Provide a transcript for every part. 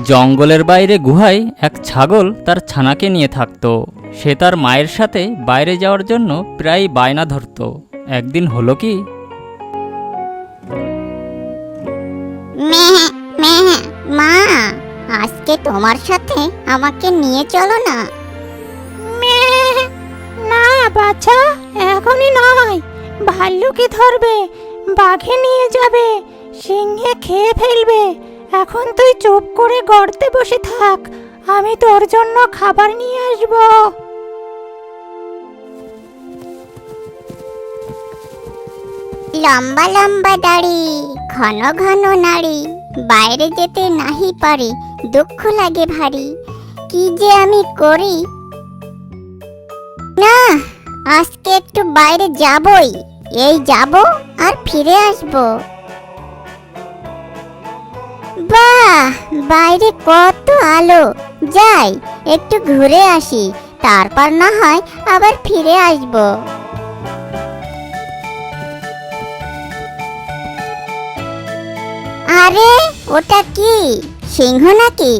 জঙ্গলের বাইরে গুহায় এক ছাগল তার ছানাকে নিয়ে থাকতো। সে তার মায়ের সাথে বাইরে যাওয়ার জন্য প্রায় বায়না ধরতো। একদিন হলো কি? মা আজকে তোমার সাথে আমাকে নিয়ে চলো না। না বাচ্চা এখনই নয়। ভাল্লুকে ধরবে বাঘে নিয়ে যাবে সিংহে খেয়ে ফেলবে। এখন তুই চুপ করে গর্তে বসে থাক, আমি তোর জন্য খাবার নিয়ে আসব। লম্বা লম্বা দাড়ি, ঘন ঘন নাড়ি, বাইরে যেতে নাহি পারি, দুঃখ লাগে ভারী, কি যে আমি করি? না, আজকে একটু বাইরে যাবই, এই যাব আর ফিরে আসব। বাহ বাইরে কত আলো। যাই, একটু ঘুরে আসি, তারপর না হয় আবার ফিরে আসব। আরে, ওটা কি? সিংহ নাকি?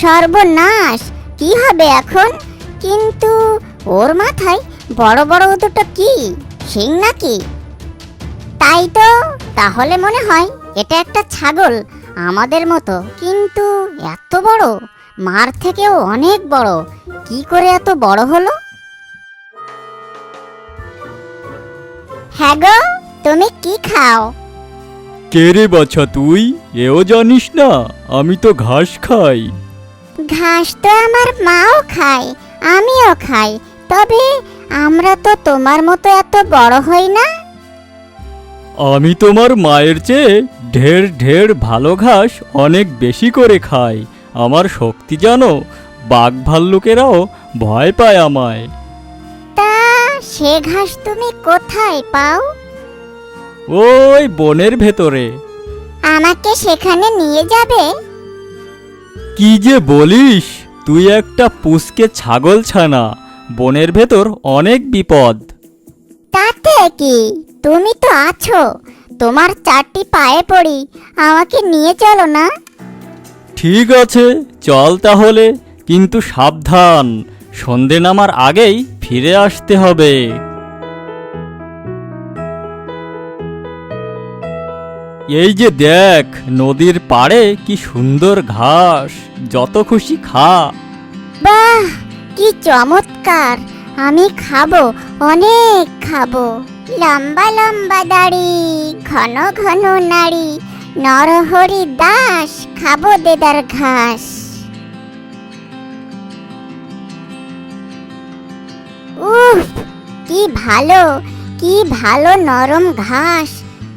সর্বনাশ, কি হবে এখন? কিন্তু ওর মাথায় বড় বড় দুটো কি? সিং নাকি? তাই তো, তাহলে মনে হয় এটা একটা ছাগল। আমাদের মতো কিন্তু এত বড়? মার থেকেও অনেক বড়। কি করে এত বড় হলো? হ্যাঁ গো তুমি কি খাও? কে রে বাছা তুই? এও জানিস না আমি তো ঘাস খাই। ঘাস তো আমার মাও খায় আমিও খাই। তবে আমরা তো তোমার মতো এত বড় হই না? আমি তোমার মায়ের চেয়ে ঢের ঢের ভালো ঘাস অনেক বেশি করে খাই। আমার শক্তি জানো বাঘ ভাল্লুকেরাও ভয় পায় আমায়। তা সে ঘাস তুমি কোথায় পাও? ওই বনের ভেতরে। আমাকে সেখানে নিয়ে যাবে? কি যে বলিস তুই একটা পুষকে ছাগল ছানা। বনের ভেতর অনেক বিপদ। তাতে কি? তুমি তো আছো। তোমার চারটি পায়ে পড়ি আমাকে নিয়ে চলো না। ঠিক আছে চল তাহলে কিন্তু সাবধান। সন্ধে নামার আগেই ফিরে আসতে হবে। এই যে দেখ নদীর পাড়ে কি সুন্দর ঘাস যত খুশি খা। বাহ কি চমৎকার! আমি খাব, অনেক খাব। লম্বা লম্বা দাড়ি, ঘন ঘন নাড়ি, নরহরি দাস, খাব দেদার ঘাস। উফ, কি ভালো কি ভালো নরম ঘাস।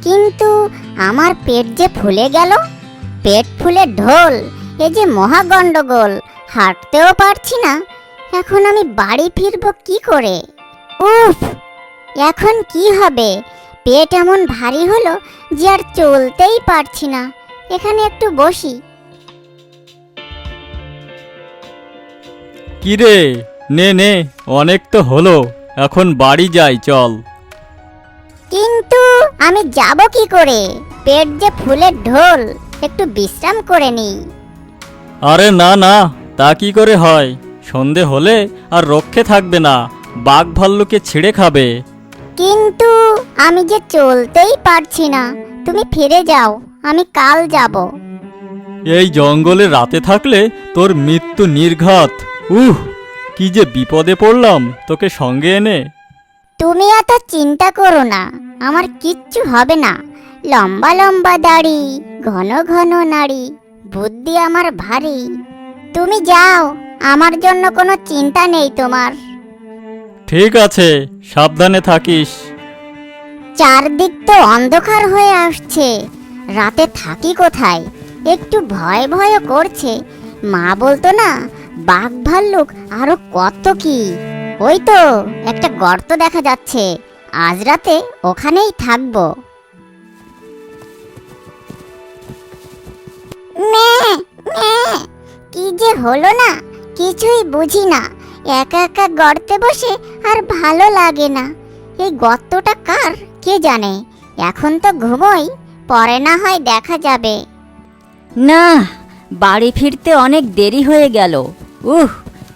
কিন্তু আমার পেট যে ফুলে গেল, পেট ফুলে ঢোল, এ যে মহা গন্ডগোল হাঁটতেও পারছি না। এখন আমি বাড়ি ফিরবো কি করে? উফ এখন কি হবে? পেট এমন ভারী হলো যে আর চলতেই পারছি না। এখানে একটু বসি। কিরে নে নে অনেক তো হলো। এখন বাড়ি যাই চল। কিন্তু আমি যাব কি করে? পেট যে ফুলে ঢোল একটু বিশ্রাম করে নিই। আরে না না তা কি করে হয়? সন্ধে হলে আর রক্ষে থাকবে না বাঘ ভাল্লুকে ছিঁড়ে খাবে। কিন্তু আমি যে চলতেই পারছি না তুমি ফিরে যাও আমি কাল যাব। এই জঙ্গলে রাতে থাকলে তোর মৃত্যু নির্ঘাত। উহ কি যে বিপদে পড়লাম তোকে সঙ্গে এনে। তুমি এত চিন্তা করো না আমার কিচ্ছু হবে না। লম্বা লম্বা দাড়ি ঘন ঘন নাড়ি বুদ্ধি আমার ভারী। তুমি যাও আমার জন্য কোনো চিন্তা নেই তোমার। ঠিক আছে সাবধানে থাকিস। চারদিক তো অন্ধকার হয়ে আসছে। রাতে থাকি কোথায়? একটু ভয় ভয় করছে। মা বলতো না বাঘ ভাল্লুক আরও কত কি। ওই তো একটা গর্ত দেখা যাচ্ছে। আজ রাতে ওখানেই থাকব। মেয়ে, মেয়ে, কি যে হলো না? কিছুই বুঝি না। একা একা গর্তে বসে আর ভালো লাগে না। এই গর্তটা কার, কে জানে? এখন তো ঘুমোই, পরে না হয় দেখা যাবে। না, বাড়ি ফিরতে অনেক দেরি হয়ে গেল। উহ,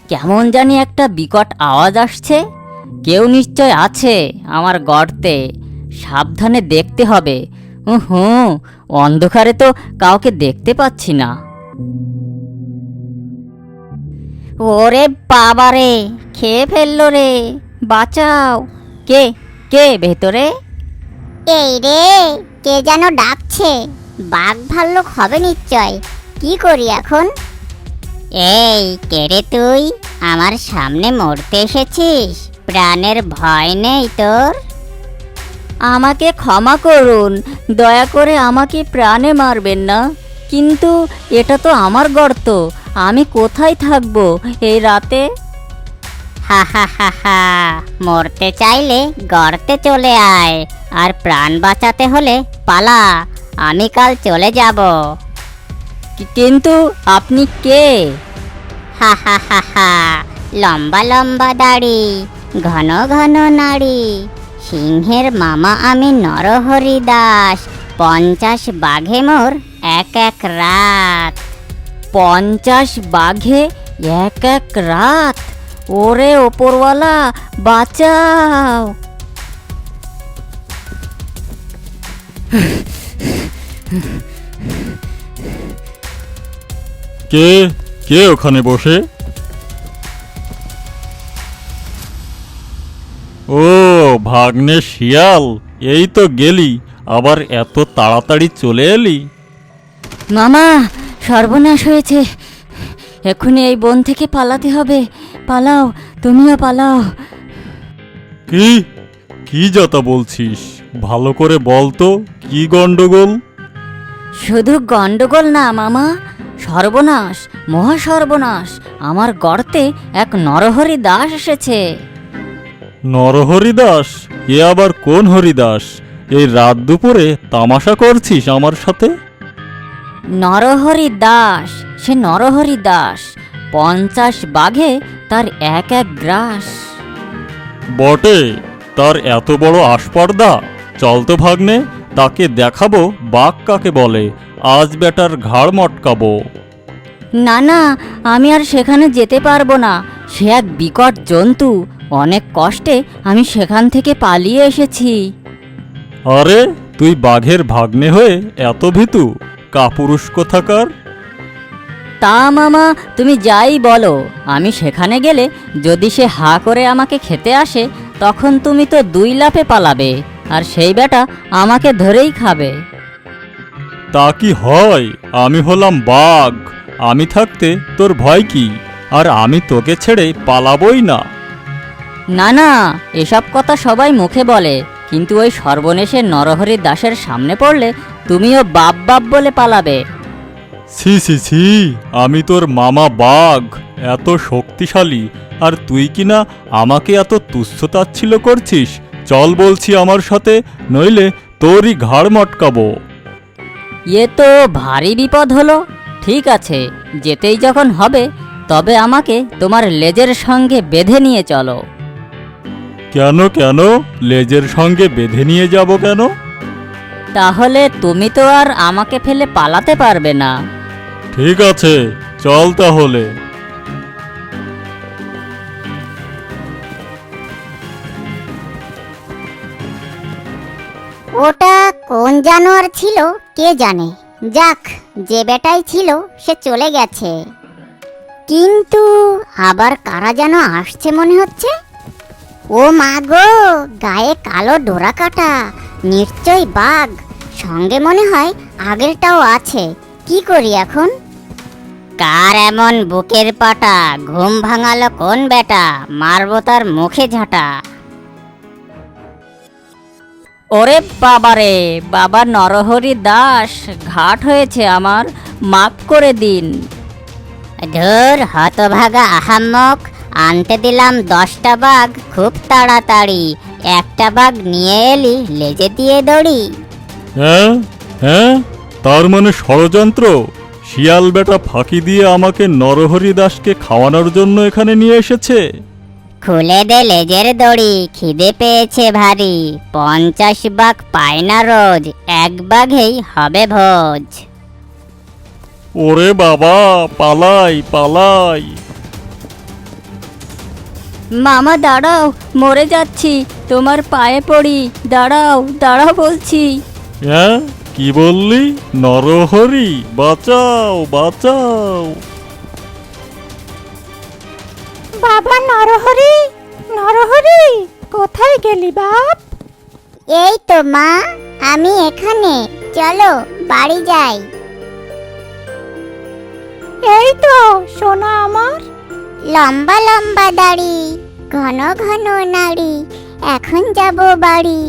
কেমন জানি একটা বিকট আওয়াজ আসছে। কেউ নিশ্চয় আছে আমার গর্তে। সাবধানে দেখতে হবে। হুম অন্ধকারে তো কাউকে দেখতে পাচ্ছি না। ওরে বাবারে খেয়ে ফেলল রে বাঁচাও। কে কে ভেতরে? এই রে কে যেন ডাকছে বাঘ ভাল্লুক হবে নিশ্চয় কি করি এখন? এই কে রে তুই? আমার সামনে মরতে এসেছিস প্রাণের ভয় নেই তোর। আমাকে ক্ষমা করুন দয়া করে আমাকে প্রাণে মারবেন না কিন্তু এটা তো আমার গর্ত আমি কোথায় থাকব এই রাতে? হা হা হা হা। মরতে চাইলে গর্তে চলে আয়, আর প্রাণ বাঁচাতে হলে পালা, আমি কাল চলে যাব। কিন্তু আপনি কে? হা হা হা হা। লম্বা লম্বা দাড়ি, ঘন ঘন নাড়ি, সিংহের মামা আমি নরহরি দাস পঞ্চাশ বাঘে মোর এক এক রাত। পঞ্চাশ বাঘে এক এক রাত। ওরে ওপরওয়ালা বাঁচাও। কে? কে ওখানে বসে? ও ভাগ্নে শিয়াল এই তো গেলি আবার এত তাড়াতাড়ি চলে এলি? মামা সর্বনাশ হয়েছে। এক্ষুনি এই বন থেকে পালাতে হবে। পালাও তুমিও পালাও। কি? কি যাতা বলছিস? ভালো করে বল তো কি গন্ডগোল? শুধু গন্ডগোল না মামা। সর্বনাশ মহা সর্বনাশ আমার গর্তে এক নরহরি দাস এসেছে। নরহরি দাস এ আবার কোন হরিদাস? এই রাত দুপুরে তামাশা করছিস আমার সাথে? নরহরি দাস সে নরহরি দাস পঞ্চাশ বাঘে তার এক এক গ্রাস। বটে তার এত বড় আসপর্দা চল তো ভাগ্নে তাকে দেখাবো বাঘ কাকে বলে আজ বেটার ঘাড় মটকাবো। না না আমি আর সেখানে যেতে পারব না সে এক বিকট জন্তু অনেক কষ্টে আমি সেখান থেকে পালিয়ে এসেছি। আরে তুই বাঘের ভাগ্নে হয়ে এত ভীতু? কাপুরুষ কোথাকার? তা মামা তুমি যাই বলো। আমি সেখানে গেলে যদি সে হা করে আমাকে খেতে আসে তখন তুমি তো দুই লাফে পালাবে আর সেই বেটা আমাকে ধরেই খাবে। তা কি হয়? আমি হলাম বাঘ। আমি থাকতে তোর ভয় কি? আর আমি তোকে ছেড়ে পালাবই না। না না এসব কথা সবাই মুখে বলে। কিন্তু ওই সর্বনেশের নরহরি দাসের সামনে পড়লে তুমিও বাপ বাপ বলে পালাবে। ছি ছি ছি আমি তোর মামা বাঘ এত শক্তিশালী আর তুই কিনা আমাকে এত তুচ্ছ তাচ্ছিল্য করছিস? চল বলছি আমার সাথে নইলে তোরই ঘাড় মটকাবো। এ তো ভারী বিপদ হলো ঠিক আছে যেতেই যখন হবে তবে আমাকে তোমার লেজের সঙ্গে বেঁধে নিয়ে চলো। কেন কেন? লেজের সঙ্গে বেঁধে নিয়ে যাব কেন? তাহলে তুমি তো আর আমাকে ফেলে পালাতে পারবে না। ঠিক আছে চল তাহলে। ওটা কোন জানোয়ার ছিল কে জানে? যাক যে বেটাই ছিল সে চলে গেছে। কিন্তু আবার কারা যেন আসছে মনে হচ্ছে? ও মা গো গায়ে কালো ডোরা কাটা নিশ্চয় বাঘ। সঙ্গে মনে হয় আগেরটাও আছে। কি করি এখন? কার এমন বুকের পাটা? ঘুম ভাঙালো কোন বেটা? মারবো তার মুখে ঝাঁটা। ওরে বাবারে বাবা নরহরি দাস ঘাট হয়েছে আমার মাফ করে দিন। ধুর হতভাগা আহাম্মক। আনতে দিলাম দশটা বাঘ খুব তাড়াতাড়ি। একটা বাঘ নিয়ে এলি লেজে দিয়ে দড়ি। হ্যাঁ হ্যাঁ তার মানে ষড়যন্ত্র? শিয়াল বেটা ফাঁকি দিয়ে আমাকে নরহরি দাসকে খাওয়ানোর জন্য এখানে নিয়ে এসেছে? খুলে দে লেজের দড়ি খিদে পেয়েছে ভারী। পঞ্চাশ বাঘ পায় না রোজ এক বাঘেই হবে ভোজ। ওরে বাবা পালাই পালাই। মামা দাঁড়াও মরে যাচ্ছি। তোমার পায়ে পড়ি। দাঁড়াও দাঁড়াও বলছি। হ্যাঁ? কি বললি? নরহরি বাঁচাও বাঁচাও। বাবা নরহরি নরহরি কোথায় গেলি বাপ? এই তো মা আমি এখানে। চলো বাড়ি যাই। এই তো সোনা আমার। লম্বা লম্বা দাড়ি ঘন ঘন নাড়ি এখন যাব বাড়ি।